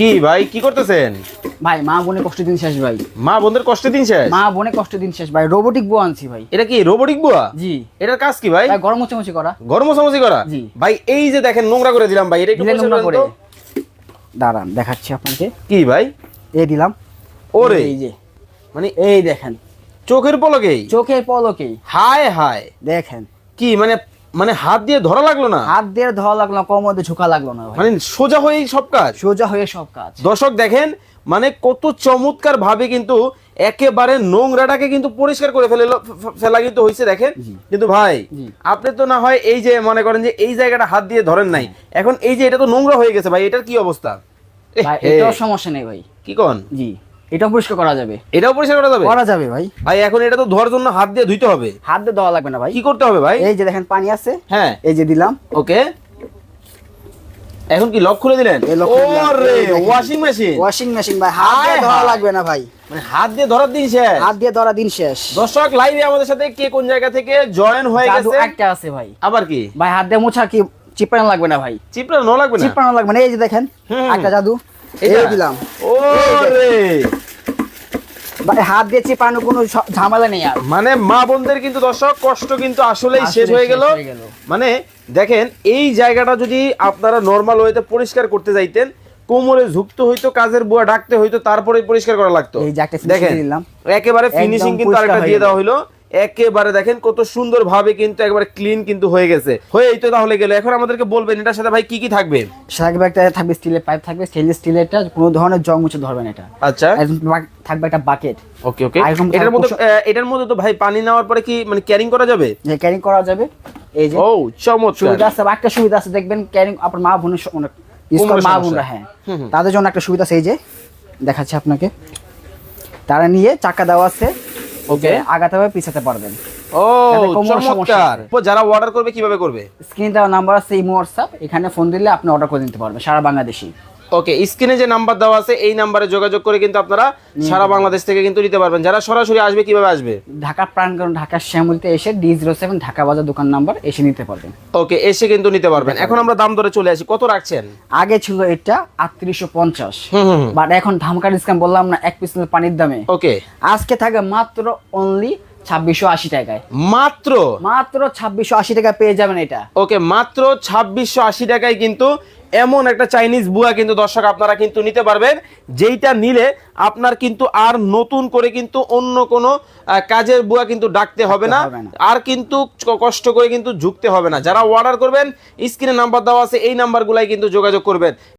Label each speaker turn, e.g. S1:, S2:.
S1: কি ভাই কি করতেছেন?
S2: ভাই মা বোনে কষ্ট দিন শেষ ভাই।
S1: মা বোনের কষ্ট দিন শেষ?
S2: মা বোনে কষ্ট দিন শেষ ভাই। রোবোটিক বউ আনছি ভাই।
S1: এটা কি রোবোটিক বুয়া?
S2: জি।
S1: এটার কাজ কি ভাই?
S2: গরম মোচামুচি করা।
S1: গরম মশামশি করা?
S2: জি।
S1: ভাই এই যে দেখেন নোংরা করে দিলাম ভাই এটা একটু
S2: নোংরা করে। দাঁড়ান দেখাচ্ছি আপনাকে।
S1: কি ভাই?
S2: এই দিলাম।
S1: ওরে।
S2: এই যে।
S1: মানে
S2: এই দেখেন।
S1: চোখের পলকেই?
S2: চোখের পলকেই।
S1: হায় হায়।
S2: দেখেন।
S1: কি মানে মানে হাত দিয়ে ধরা লাগল না?
S2: হাত দিয়ে ধোয়া লাগল না কোমর দিয়ে ঝুঁকা লাগল না
S1: মানে সোজা হয়েই সব কাজ?
S2: সোজা হয়ে সব কাজ।
S1: দর্শক দেখেন মানে কত চমৎকার ভাবে কিন্তু একেবারে নোংরাটাকে কিন্তু পরিষ্কার করে ফেলে ফেলা কিন্তু হয়েছে দেখেন। কিন্তু ভাই আপনি তো না হয় এই যে মনে করেন যে এই জায়গাটা হাত দিয়ে ধরেন নাই। এখন এই যে এটা তো নোংরা হয়ে গেছে ভাই এটার কি অবস্থা?
S2: এটাও সমস্যা নেই ভাই।
S1: কি কন?
S2: জি। এটাও পরিষ্কার করা যাবে।
S1: এটাও পরিষ্কার করা যাবে?
S2: করা যাবে ভাই।
S1: ভাই এখন এটা তো ধোয়ার জন্য হাত দিয়ে ধুইতে হবে।
S2: হাত দিয়ে দেওয়া লাগবে না ভাই।
S1: কি করতে হবে ভাই?
S2: এই যে দেখেন পানি আছে।
S1: হ্যাঁ।
S2: এই যে দিলাম।
S1: ওকে। এখন কি লক খুলে দিলেন। ওরে ওয়াশিং মেশিন
S2: ওয়াশিং মেশিন ভাই। হাত দিয়ে ধোয়া লাগবে না ভাই।
S1: মানে হাত দিয়ে ধরার দিন শেষ।
S2: হাত দিয়ে ধরা দিন শেষ।
S1: দর্শক লাইভে আমাদের সাথে কে কোন জায়গা থেকে জয়েন হয়ে গেছে?
S2: একটা আছে ভাই।
S1: আবার কি?
S2: ভাই হাত দিয়ে মোছা কি চিপানো লাগবে না ভাই?
S1: চিপড়া ন লাগবে না?
S2: চিপানো লাগবে না। এই যে দেখেন একটা জাদু।
S1: এটা?
S2: দিলাম
S1: ওরে
S2: হাত দিয়ে চিপানো কোনো ঝামেলা নেই আর।
S1: মানে মা বোনদের কিন্তু দর্শক কষ্ট কিন্তু আসলেই শেষ হয়ে গেল। মানে দেখেন এই জায়গাটা যদি আপনারা নর্মাল ওয়েতে পরিষ্কার করতে যাইতেন কোমরে ঝুঁকতে হইতো কাজের বুয়া ডাকতে হইতো তারপরে পরিষ্কার করা লাগতো। দেখেন একেবারে ফিনিশিং কিন্তু আরেকটা দিয়ে দেওয়া হইল। একেবারে দেখেন কত সুন্দর ভাবে কিন্তু একবারে ক্লিন কিন্তু হয়ে গেছে। হয়েই তো তাহলে গেল। এখন আমাদেরকে বলবেন এটার সাথে ভাই কি কি থাকবে?
S2: থাকবে একটা থাকবে স্টিলের পাইপ থাকবে স্টেনলেস স্টিলেরটা কোনো ধরনের জং মুছে ধরবে না এটা।
S1: আচ্ছা।
S2: থাকবে একটা বাকেট
S1: ওকে ওকে। এটার মধ্যে এটার মধ্যে তো ভাই পানি নেওয়ার পরে কি মানে ক্যারিং করা যাবে?
S2: ক্যারিং করা যাবে। এই যে
S1: ও চমৎকার।
S2: সুবিধা আছে একটা সুবিধা আছে দেখবেন ক্যারিং আপনার মা বোনের স- অনেক মা। বোনরা হ্যাঁ। তাদের জন্য একটা সুবিধা আছে এই যে দেখাচ্ছি আপনাকে। তারা নিয়ে চাকা দেওয়া আছে।
S1: ওকে?
S2: আগাতে হবে পিছাতে পারবেন।
S1: ও চমৎকার! তো যারা অর্ডার করবে কীভাবে করবে?
S2: স্ক্রিনে দেওয়া নাম্বার আছে ইমো হোয়াটসঅ্যাপ এখানে ফোন দিলে আপনি অর্ডার করে নিতে পারবেন সারা বাংলাদেশি
S1: ওকে স্ক্রিনে যে নাম্বার দেওয়া আছে এই নাম্বারে যোগাযোগ করে কিন্তু আপনারা সারা বাংলাদেশ থেকে কিন্তু নিতে পারবেন। যারা সরাসরি আসবে কীভাবে আসবে?
S2: ঢাকা প্রাণগণ ঢাকার শ্যামলিতে এসে ডি জিরো সেভেন ঢাকা বাজার দোকান নাম্বার এসে নিতে পারবেন।
S1: ওকে এসে কিন্তু নিতে পারবেন। এখন আমরা দাম ধরে চলে আসি। কত রাখছেন?
S2: আগে ছিল এটা আটত্রিশশো পঞ্চাশ। বাট এখন ধামকা ডিসকাউন্ট বললাম না এক পিস পানির দামে।
S1: ওকে
S2: আজকে থাকে মাত্র অনলি ছাব্বিশশো আশি টাকায়।
S1: মাত্র?
S2: মাত্র ছাব্বিশশো আশি টাকা পেয়ে যাবেন এটা।
S1: ওকে মাত্র ছাব্বিশশো আশি টাকায় কিন্তু এমন একটা চাইনিজ বুয়া কিন্তু দর্শক আপনারা কিন্তু নিতে পারবেন যেইটা নিলে আপনার কিন্তু আর নতুন করে কিন্তু অন্য কোনো কাজের বুয়া কিন্তু ডাকতে হবে না আর কিন্তু কষ্ট করে কিন্তু ঝুঁকতে হবে না। যারা অর্ডার করবেন স্ক্রিনে নাম্বার দেওয়া আছে এই নাম্বারগুলাই কিন্তু যোগাযোগ করবেন।